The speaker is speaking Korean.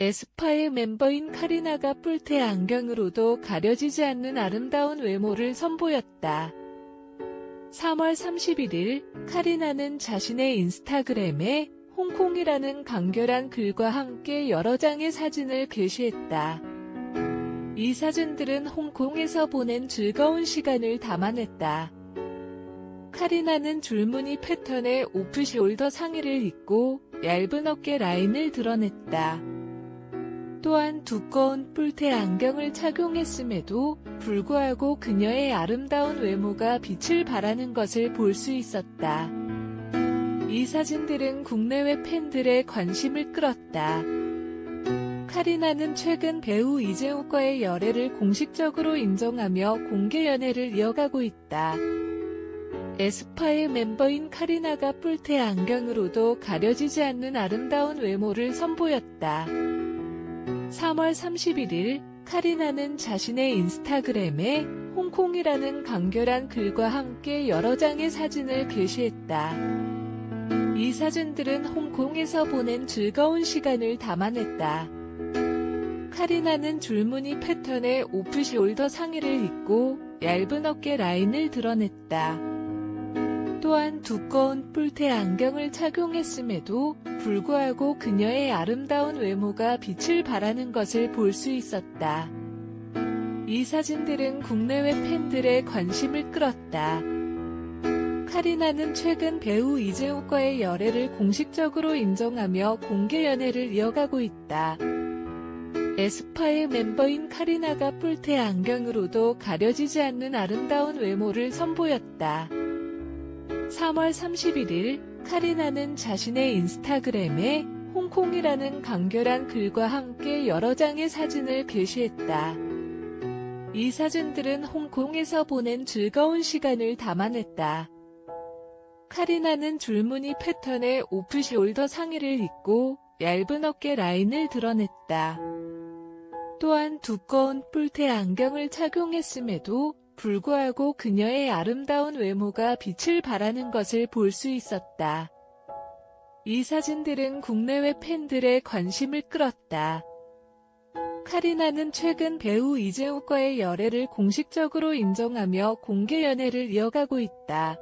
에스파의 멤버인 카리나가 뿔테 안경으로도 가려지지 않는 아름다운 외모를 선보였다. 3월 31일 카리나는 자신의 인스타그램에 홍콩이라는 간결한 글과 함께 여러 장의 사진을 게시했다. 이 사진들은 홍콩에서 보낸 즐거운 시간을 담아냈다. 카리나는 줄무늬 패턴의 오프숄더 상의를 입고 얇은 어깨 라인을 드러냈다. 또한 두꺼운 뿔테 안경을 착용했음에도 불구하고 그녀의 아름다운 외모가 빛을 발하는 것을 볼 수 있었다. 이 사진들은 국내외 팬들의 관심을 끌었다. 카리나는 최근 배우 이재욱과의 열애를 공식적으로 인정하며 공개 연애를 이어가고 있다. 에스파의 멤버인 카리나가 뿔테 안경으로도 가려지지 않는 아름다운 외모를 선보였다. 3월 31일 카리나는 자신의 인스타그램에 홍콩이라는 간결한 글과 함께 여러 장의 사진을 게시했다. 이 사진들은 홍콩에서 보낸 즐거운 시간을 담아냈다. 카리나는 줄무늬 패턴의 오프숄더 상의를 입고 얇은 어깨 라인을 드러냈다. 또한 두꺼운 뿔테 안경을 착용했음에도 불구하고 그녀의 아름다운 외모가 빛을 발하는 것을 볼 수 있었다. 이 사진들은 국내외 팬들의 관심을 끌었다. 카리나는 최근 배우 이재욱과의 열애를 공식적으로 인정하며 공개 연애를 이어가고 있다. 에스파의 멤버인 카리나가 뿔테 안경으로도 가려지지 않는 아름다운 외모를 선보였다. 3월 31일 카리나는 자신의 인스타그램에 홍콩이라는 간결한 글과 함께 여러 장의 사진을 게시했다. 이 사진들은 홍콩에서 보낸 즐거운 시간을 담아냈다. 카리나는 줄무늬 패턴의 오프숄더 상의를 입고 얇은 어깨 라인을 드러냈다. 또한 두꺼운 뿔테 안경을 착용했음에도 불구하고 그녀의 아름다운 외모가 빛을 발하는 것을 볼 수 있었다. 이 사진들은 국내외 팬들의 관심을 끌었다. 카리나는 최근 배우 이재욱과의 열애를 공식적으로 인정하며 공개 연애를 이어가고 있다.